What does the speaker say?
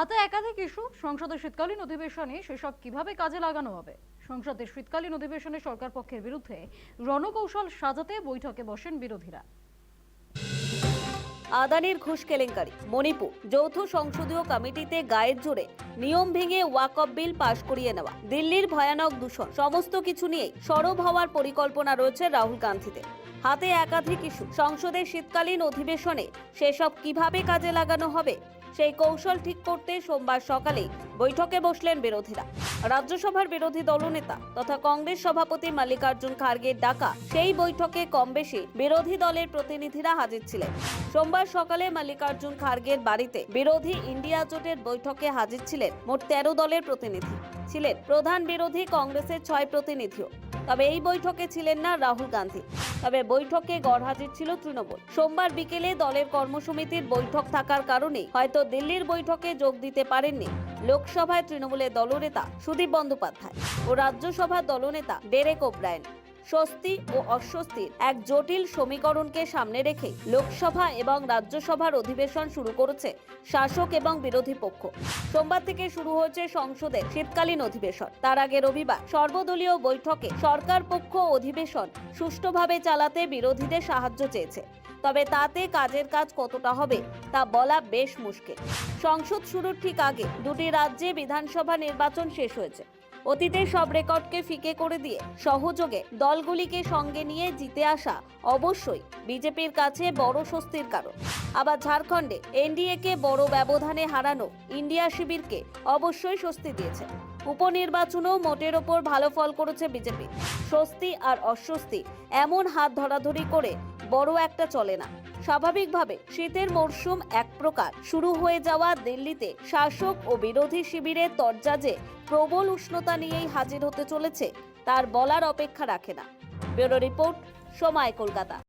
হাতে একাধিক ইস্যু সংসদের শীতকালীন অধিবেশনে সেসব কীভাবে কাজে লাগানো হবে? সংসদের শীতকালীন অধিবেশনে সরকার পক্ষের বিরুদ্ধে রণকৌশল সাজাতে বৈঠকে বসেন বিরোধীরা। আদানির ঘুষ কেলেঙ্কারি, মণিপুর, যৌথ সংসদীয় কমিটিতে গায়ের জোরে নিয়ম ভেঙে ওয়াকফ বিল পাশ করিয়ে নেওয়া, দিল্লির ভয়ানক দূষণ, সমস্ত কিছু নিয়ে সরব হওয়ার পরিকল্পনা রয়েছে রাহুল গান্ধীতে হাতে একাধিক ইস্যু সংসদের শীতকালীন অধিবেশনে সেসব কীভাবে কাজে লাগানো হবে সেই কৌশল ঠিক করতে সোমবার সকালে বৈঠকে বসলেন বিরোধীরা। রাজ্যসভার বিরোধী দলনেতা তথা কংগ্রেস সভাপতি মাল্লিকার্জুন খার্গের ডাকা সেই বৈঠকে কম বেশি বিরোধী দলের প্রতিনিধিরা হাজির ছিলেন। সোমবার সকালে মাল্লিকার্জুন খার্গের বাড়িতে বিরোধী ইন্ডিয়া জোটের বৈঠকে হাজির ছিলেন মোট তেরো দলের প্রতিনিধি। ছিলেন প্রধান বিরোধী কংগ্রেসের ছয় প্রতিনিধিও। তবে এই বৈঠকে ছিলেন না রাহুল গান্ধী। তবে বৈঠকে গড়হাজির ছিল তৃণমূল। সোমবার বিকেলে দলের কর্মসমিতির বৈঠক থাকার কারণে হয়তো দিল্লির বৈঠকে যোগ দিতে পারেননি লোকসভায় তৃণমূলের দলনেতা সুদীপ বন্দ্যোপাধ্যায় ও রাজ্যসভার দলনেতা ডেরেক ওব্রায়ন। স্বস্তি ও অস্বস্তির এক জটিল সমীকরণকে সামনে রেখে লোকসভা এবং রাজ্যসভার অধিবেশন শুরু করেছে শাসক এবং বিরোধী পক্ষ। সোমবার থেকে শুরু হয়েছে সংসদের শীতকালীন অধিবেশন। তার আগে রবিবার সর্বদলীয় বৈঠকে সরকার পক্ষ অধিবেশন সুষ্ঠুভাবে চালাতে বিরোধীদের সাহায্য চেয়েছে। তবে তাতে কাজের কাজ কতটা হবে তা বলা বেশ মুশকিল। সংসদ শুরুর ঠিক আগে দুটি রাজ্যে বিধানসভা নির্বাচন শেষ হয়েছে। অতীতের সব রেকর্ডকে ফিকে করে দিয়ে সহযোগে দলগুলিকে সঙ্গে নিয়ে জিতে আসা অবশ্যই বিজেপির কাছে বড় স্বস্তির কারণ। আবার ঝাড়খণ্ডে এনডিএকে বড় ব্যবধানে হারানো ইন্ডিয়া শিবিরকে অবশ্যই স্বস্তি দিয়েছে। উপনির্বাচনেও মোটের ওপর ভালো ফল করেছে বিজেপি। স্বস্তি আর অস্বস্তি এমন হাত ধরাধরি করে বড় একটা চলে না। স্বাভাবিকভাবে শীতের মরশুম এক প্রকার। শুরু হয়ে যাওয়া দিল্লিতে শাসক ও বিরোধী শিবিরের তরজাজে প্রবল উষ্ণতা নিয়েই হাজির হতে চলেছে, তার বলার অপেক্ষা রাখে না। ব্যুরো রিপোর্ট, সময় কলকাতা।